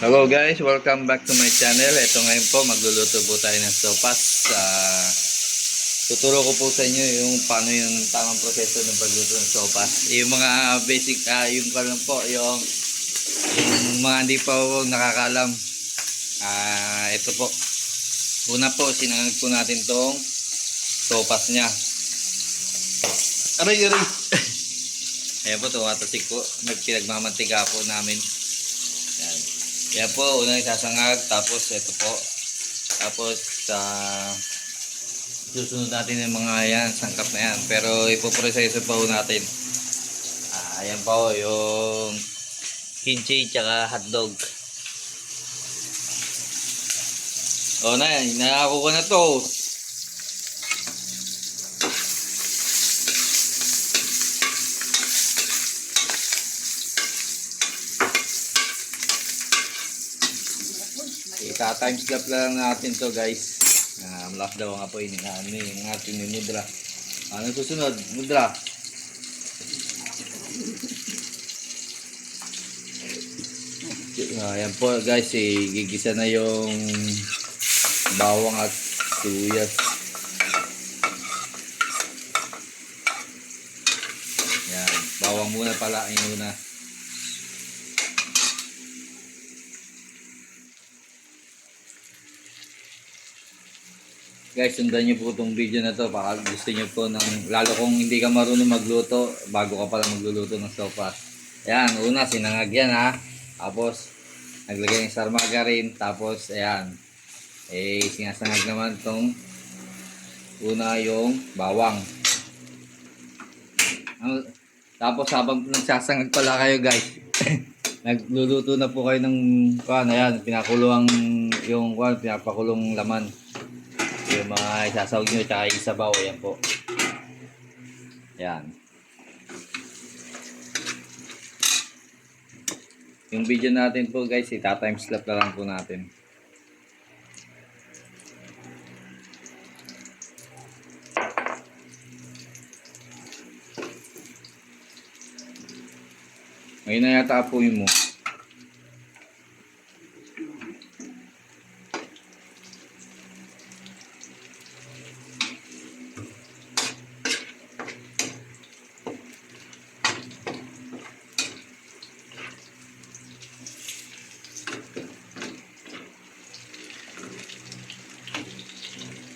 Hello guys, welcome back to my channel. Ito ngayon po, magluluto po tayo ng sopas. Uh, tuturo ko po sa inyo yung paano yung tamang proseso ng pagluto ng sopas. Yung mga basic, ah, yung kalam po, yung, yung mga hindi pa po nakakalam. Ah, ito po. Una po, sinangag po natin tong sopas niya. Aray, aray. Ayan po, tumatasik po. Nagpinagmamantiga po namin. Yan. Po, unang isasangag. Tapos, ito po. Tapos, sa susunod natin yung mga yan, sangkap na yan. Pero, ipoproseso pa po natin. Ah, ayan po, yung kimchi tsaka hotdog. O na, nakako ko na to. Ika-time slap lang natin to guys. Uh, malak daw nga po yun yung, ano, yung ating yung mudra. Ano susunod? Mudra. Uh, yan po guys, eh, gigisa na yung bawang at suyas. Yan, bawang muna pala yung una. Guys, sundan niyo po itong video na to baka gusto niyo po ng, lalo kung hindi ka marunong magluto, bago ka pala magluluto ng sopas. Ayan, una, sinangag yan ha. Tapos, naglagay ng star margarine. Tapos, ayan, eh, sinasangag naman tong una yung bawang. Ang- Tapos, habang nagsasangag pala kayo guys, nagluluto na po kayo ng, kuhan, ayan, pinakulong yung, kuhan, pinapakulong laman yung mga isasawag nyo tsaka isabaw yan po. Yan yung video natin po guys ita-time slap na lang po natin. Ngayon na yata apoy mo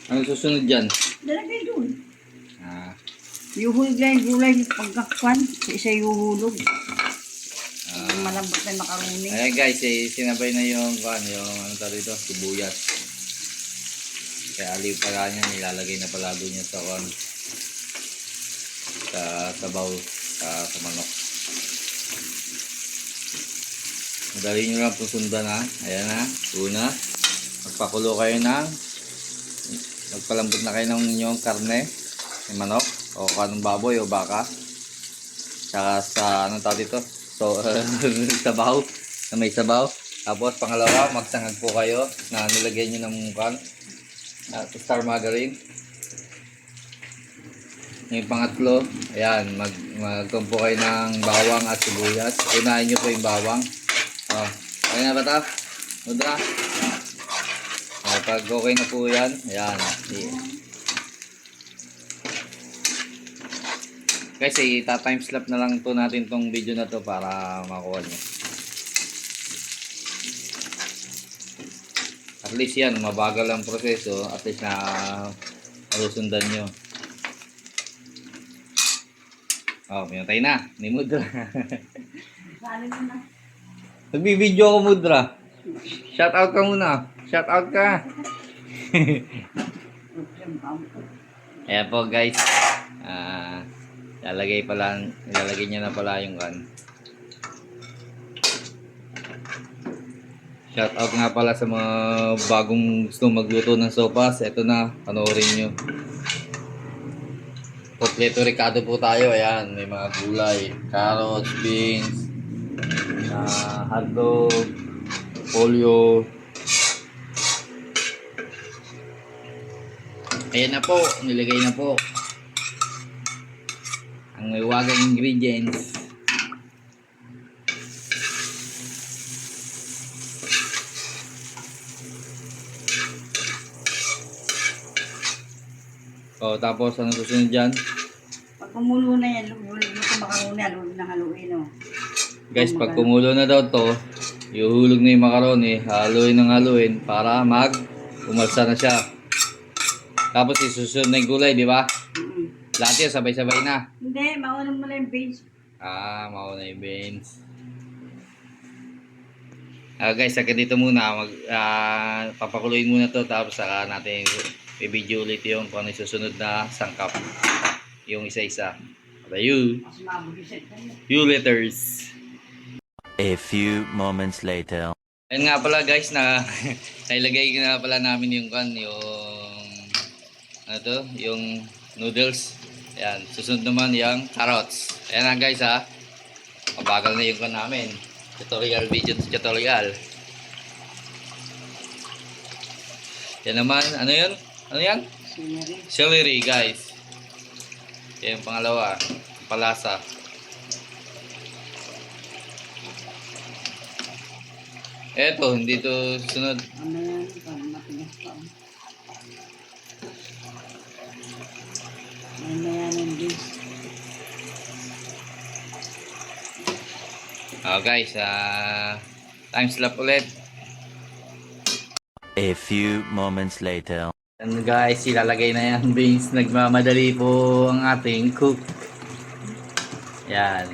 ano susunod dyan Dalagay doon. ah, Yuhulog lang yung gulay pagkakwan. Isa yuhulog. ah, Yung malambot na makaroni. Ayan guys, eh, sinabay na yung, kan, yung ano tawag dito, sibuyas. Kaya aliw pala niya, nilalagay na pala doon niya sa kan, sa sabaw, sa, sa manok. Madali nyo lang po sundan ha. Ayan ha. Una, magpakulo kayo ng, magpalambot na kayo ng inyong karne, yung manok, o kanong baboy o baka. Saka sa, anong tawag dito? So, sabaw, na may sabaw. Tapos, pangalawa, magsangag po kayo na nilagay nyo ng kan, at star margarine. Yung pangatlo, ayan, mag, magkumpo kayo ng bawang at sibuyas. Unahin nyo po yung bawang. Oh, okay na ba ta? Mudra? Oh, pag okay na po yan, ayan. i- Guys, ita-time slap na lang to natin tong video na to para makuha nyo. At least yan, mabagal ang proseso. At least na malusundan nyo. Oh, pinatay na. Ni Mudra. Salim mo na. Nagbibideo ako Mudra. Shout out ka muna. Shout out ka. Ayan po guys. Ah, ilalagay pala, ilalagay niya na pala yung kan. Shout out nga pala sa mga bagong gusto magluto ng sopas. Ito na, panoorin nyo. Kompleto Ricardo po tayo. Ayan, may mga gulay. Carrots, beans, uh, hotdog, polio. Ayan na po, nilagay na po ang may wagang ingredients. O, tapos ano susunod dyan? Pag kumulo na yan, lumulo na makaroni, haluin na haluin o. Oh. Guys, pag kumulo na daw to, ihulog na yung makaroni, haluin ng haluin para mag umalsa na siya. Tapos isusunod na yung gulay, di ba? Mm-mm. Lahat yan, sabay-sabay na. Hindi, mauna mo na yung beans. Ah, mauna yung beans. Ah, guys, saka dito muna, mag, ah, papakuluin muna to tapos saka natin i-video ulit yung kung ano yung susunod na sangkap. Yung isa-isa. Para you, you letters. A few moments later. Ayun nga pala guys na nailagay na pala namin yung kan yung ano to, yung noodles. Ayan, susunod naman yung carrots. Ayan na guys ha. Mabagal na yung namin. Tutorial video tutorial. Yan naman, ano yun? Ano yan? Scenery. Celery guys. Yan yung pangalawa. Palasa. Eto, hindi to sunod. Ano yan? Matigas pa. Oh. Ano yan yung beans. Oh, guys, ah time slap ulit. A few moments later. And guys, ilalagay na yan beans. Nagmamadali po ang ating cook. Yan.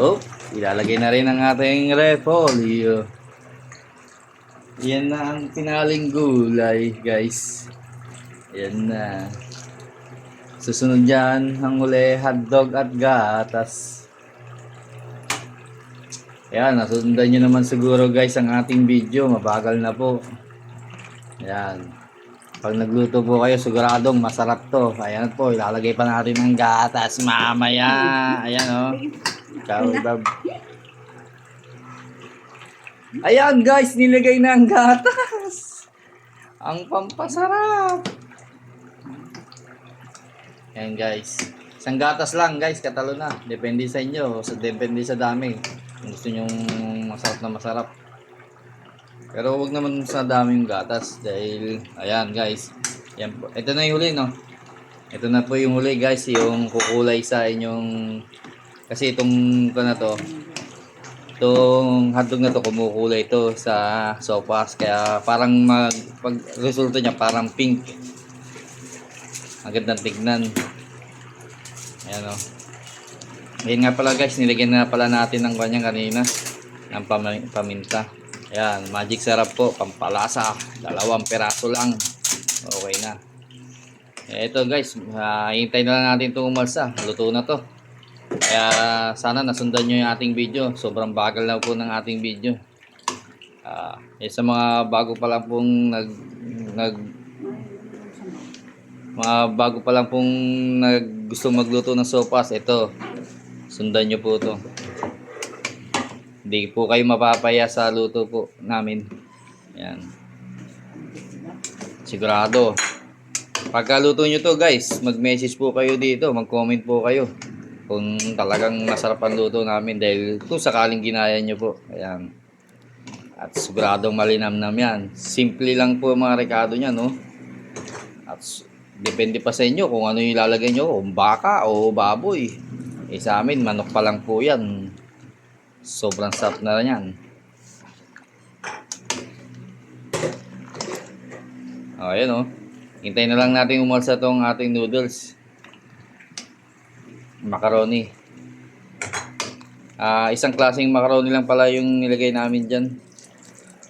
Oh, ilalagay na rin ang ating repolyo. Yan na ang pinaling gulay, guys. Yan na. Susunod dyan, ang uli, hotdog at gatas. Yan, nasundan nyo naman siguro guys ang ating video. Mabagal na po. Yan. Pag nagluto po kayo, siguradong masarap to. Ayan po, ilalagay pa natin ng gatas mamaya. Ayan o. Oh. Ikaw, Bab. Ayan guys, nilagay na ang gatas. Ang pampasarap. Ayan guys. Isang gatas lang guys, katalo na. Depende sa inyo. So, depende sa dami. Kung gusto nyo masarap na masarap. Pero wag naman sa daming gatas dahil ayan guys. Yan po. Ito na yung huli no. Ito na po yung huli guys, yung kukulay sa inyong kasi itong ko na to. Itong hotdog na to kumukulay ito sa sopas kaya parang mag pag resulta niya parang pink. Ang gandang tignan. Ayan o. Ayan nga pala guys, nilagyan na pala natin ng kanyang kanina ng pam- paminta. Ayan, magic sarap po, pampalasa. Dalawang peraso lang. Okay na. Ito guys, uh, na lang natin itong umalsa. Luto na to. Kaya sana nasundan nyo yung ating video. Sobrang bagal na po ng ating video. Ah, eh, sa mga bago pa lang pong nag, nag mga bago pa lang pong nag, gusto magluto ng sopas, ito. Sundan nyo po to. Hindi po kayo mapapaya sa luto po namin. Yan. Sigurado. Pagkaluto nyo to guys, mag-message po kayo dito, mag-comment po kayo. Kung talagang masarap ang luto namin dahil kung sakaling ginaya nyo po. Ayan. At siguradong malinamnam yan. Simple lang po mga rekado niya, no? At depende pa sa inyo kung ano yung ilalagay nyo, kung baka o baboy. Eh sa amin, manok pa lang po yan. Sobrang sarap na yan. Oh, ayan oh. Hintayin na lang natin umalsa tong ating noodles. Macaroni. Ah, isang klaseng macaroni lang pala yung nilagay namin diyan.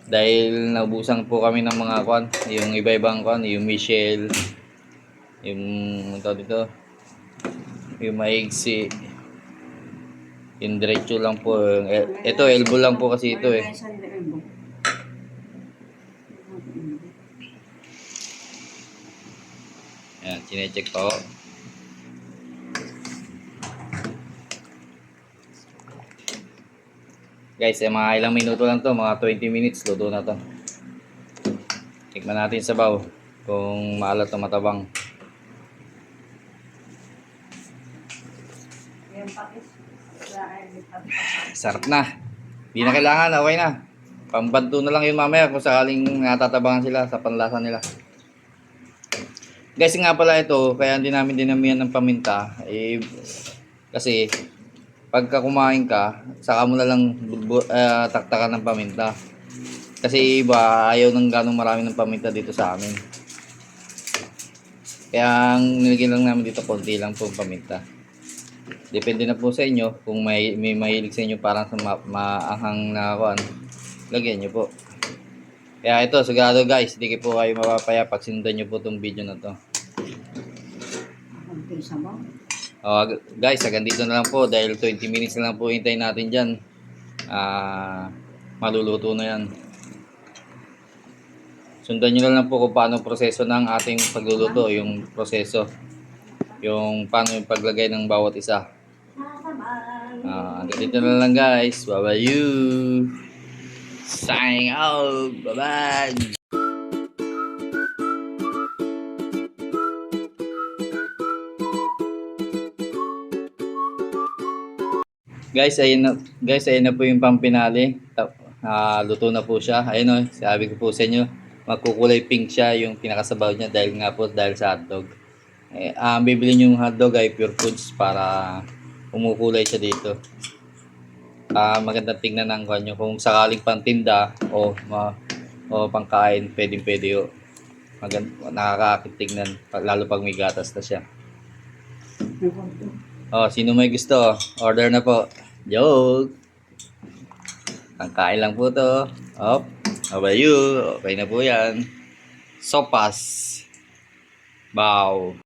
Dahil naubusan po kami ng mga kwan, yung iba-ibang kwan, yung Michelle, yung tawag dito, yung maigsi, yung diretso lang po. el- Ito, elbow lang po kasi ito eh. Ayan, chinecheck po. Guys, eh, mga ilang minuto lang to, mga 20 minutes, luto na to. Tikman natin sa baw kung maalat o matabang. Yung pakis. Wala ay pakis. Sarap na. Hindi na kailangan, okay na. Pambanto na lang yun mamaya kung sakaling natatabangan sila sa panlasa nila. Guys, nga pala ito, kaya hindi namin dinamihan ng paminta. Eh, kasi, pagka kumain ka, saka mo na lang bu- ah, taktakan ng paminta. Kasi iba, ayaw ng ganong marami ng paminta dito sa amin. Kaya ang nilagyan lang namin dito, konti lang po paminta. Depende na po sa inyo, kung may, may mahilig sa inyo parang sa ma- maanghang na kuan, lagyan nyo po. Kaya ito, sigurado guys, hindi po kayo mapapaya pag sinundan nyo po itong video na to. Oh, guys, hanggang dito na lang po dahil 20 minutes na lang po hintayin natin dyan. Ah, maluluto na yan. Sundan nyo na lang po kung paano proseso ng ating pagluluto, yung proseso. Yung paano yung paglagay ng bawat isa. Ah, hanggang dito na lang guys. Bye-bye you. Signing out. Bye-bye. Guys, ayun na, guys, ayun na po yung pampinali. Tap- Ah, luto na po siya. Ayun o, sabi ko po sa inyo, magkukulay pink siya yung pinakasabaw niya dahil nga po dahil sa hotdog. Eh, ang bibili yung hotdog ay pure foods para umukulay siya dito. Ah, maganda tingnan ng kanyo kung sakaling pantinda o ma o pangkain, pwedeng pwede o. Maganda, nakakakit tingnan, lalo pag may gatas na siya. Oh, sino may gusto? Order na po. Joke! Ang kain lang po to. Op. How about you? Okay na po yan. Sopas. Bow.